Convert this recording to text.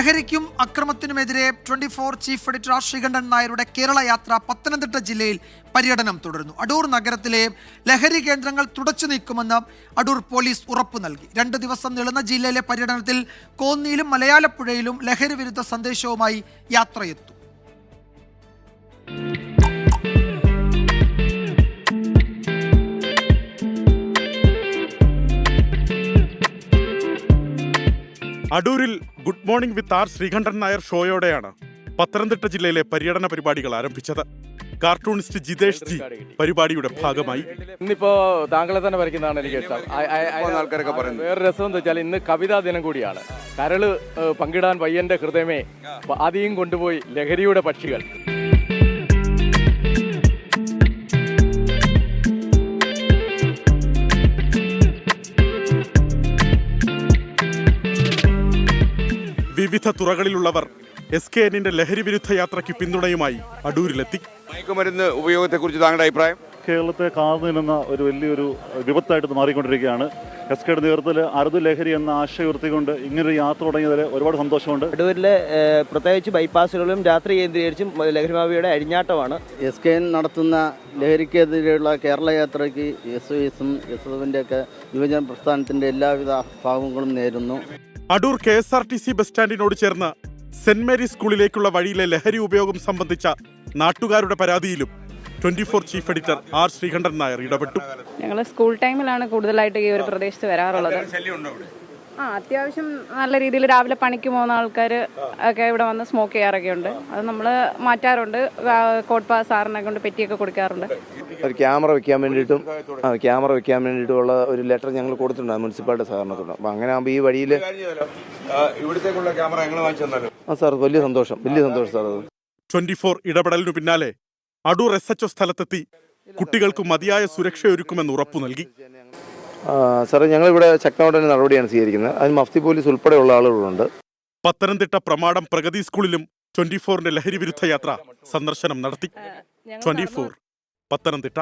ലഹരിക്കും അക്രമത്തിനുമെതിരെ twenty four chief editor R Sreekandan നായരുടെ കേരള യാത്ര പത്തനംതിട്ട ജില്ലയിൽ പര്യടനം തുടരുന്നു. അടൂർ നഗരത്തിലെ ലഹരി കേന്ദ്രങ്ങൾ തുടച്ചു നീക്കുമെന്ന് അടൂർ പോലീസ് ഉറപ്പു നൽകി. രണ്ട് ദിവസം നീളുന്ന ജില്ലയിലെ പര്യടനത്തിൽ കോന്നിയിലും മലയാളപ്പുഴയിലും ലഹരി വിരുദ്ധ സന്ദേശവുമായി യാത്രയെത്തും. അടൂരിൽ good morning with R Sreekandan Nair ഷോയോടെയാണ് Pathanamthitta ജില്ലയിലെ പര്യടന പരിപാടികൾ ആരംഭിച്ചത്. കാർട്ടൂണിസ്റ്റ് ജിതേഷ് ജി പരിപാടിയുടെ ഭാഗമായി. ഇന്നിപ്പോ താങ്കളെ തന്നെ വരയ്ക്കുന്നതാണ് എനിക്ക് ഇഷ്ടം. വേറെ രസം എന്ന് വെച്ചാൽ ഇന്ന് കവിതാ ദിനം കൂടിയാണ്. കരൾ പങ്കിടാൻ വയ്യന്റെ ഹൃദയമേ ആദ്യം കൊണ്ടുപോയി ലഹരിയുടെ പക്ഷികൾ. വിവിധ തുറകളിലുള്ളവർ എസ് കെ എന്നിന്റെ ലഹരി വിരുദ്ധ യാത്രയ്ക്ക് പിന്തുണയുമായി അടൂരിലെത്തി. മയക്കുമരുന്ന് ഉപയോഗത്തെക്കുറിച്ച് താങ്കളുടെ അഭിപ്രായം? കേരളത്തെ കാർന്നു നിന്ന ഒരു വലിയൊരു വിപത്തായിട്ട് മാറിക്കൊണ്ടിരിക്കുകയാണ്. എസ് കെയുടെ നേതൃത്വത്തിൽ അറുതു ലഹരി എന്ന ആശയം ഉയർത്തിക്കൊണ്ട് ഇങ്ങനൊരു യാത്ര തുടങ്ങിയതിൽ ഒരുപാട് സന്തോഷമുണ്ട്. അടൂരിലെ പ്രത്യേകിച്ച് ബൈപ്പാസുകളിലും രാത്രി കേന്ദ്രീകരിച്ചും ലഹരിമാഫിയുടെ അഴിഞ്ഞാട്ടമാണ് എസ് കെ എൻ നടത്തുന്ന ലഹരിക്കെതിരെയുള്ള കേരള യാത്രയ്ക്ക് എസ് എസും എസ് എഫിന്റെ ഒക്കെ യുവജന പ്രസ്ഥാനത്തിന്റെ എല്ലാവിധ ഭാഗങ്ങളും നേരുന്നു. Adoor K S R T C bus സ്റ്റാൻഡിനോട് ചേർന്ന് സെന്റ് മേരീസ് സ്കൂളിലേക്കുള്ള വഴിയിലെ ലഹരി ഉപയോഗം സംബന്ധിച്ച നാട്ടുകാരുടെ പരാതിയിലും twenty four chief editor R Sreekandan Nair ഇടപെട്ടു. ഞങ്ങൾ സ്കൂൾ ടൈമിലാണ് കൂടുതലായിട്ട് ഈ ഒരു പ്രദേശത്ത് വരാറുള്ളത്. ആ അത്യാവശ്യം നല്ല രീതിയിൽ രാവിലെ പണിക്ക് പോകുന്ന ആൾക്കാർ ഒക്കെ ഇവിടെ വന്ന് സ്മോക്ക് ചെയ്യാറൊക്കെ ഉണ്ട് അത് നമ്മൾ മാറ്റാറുണ്ട്. കോട്ട് പാസ് സാറിനെ കൊണ്ട് പെറ്റിയൊക്കെ കൊടുക്കാറുണ്ട്. ഒരു ക്യാമറ വെക്കാൻ വേണ്ടിയിട്ടും ആ ക്യാമറ വെക്കാൻ വേണ്ടിയിട്ടുള്ള ഒരു ലെറ്റർ ഞങ്ങൾ കൊടുത്തിട്ടുണ്ട്. മുനിസിപ്പാലിറ്റി സഹകരണത്തോട് അപ്പം അങ്ങനെ ആകുമ്പോൾ ഈ വഴിയിൽ ഇവിടത്തേക്കുള്ള ക്യാമറ ഞങ്ങൾ വാങ്ങിച്ചു തന്നാലോ? ആ സാർ വലിയ സന്തോഷം. വലിയ സന്തോഷം സാർ അത്. ട്വന്റി ഫോർ ഇടപെടലിനു പിന്നാലെ അടൂർ എസ് എച്ച് സ്ഥലത്തെത്തി കുട്ടികൾക്ക് മതിയായ സുരക്ഷയൊരുക്കുമെന്ന് ഉറപ്പു നൽകി. സാറേ ഞങ്ങളിവിടെ ശക്തമായിട്ട് നടപടിയാണ് സ്വീകരിക്കുന്നത്. അതിന് മഫ്തി പോലീസ് ഉൾപ്പെടെയുള്ള ആളുകളുണ്ട്. പത്തനംതിട്ട പ്രമാടം പ്രഗതി സ്കൂളിലും ട്വന്റി ഫോറിന്റെ ലഹരി വിരുദ്ധ യാത്ര സന്ദർശനം നടത്തി. Twenty four Pathanamthitta.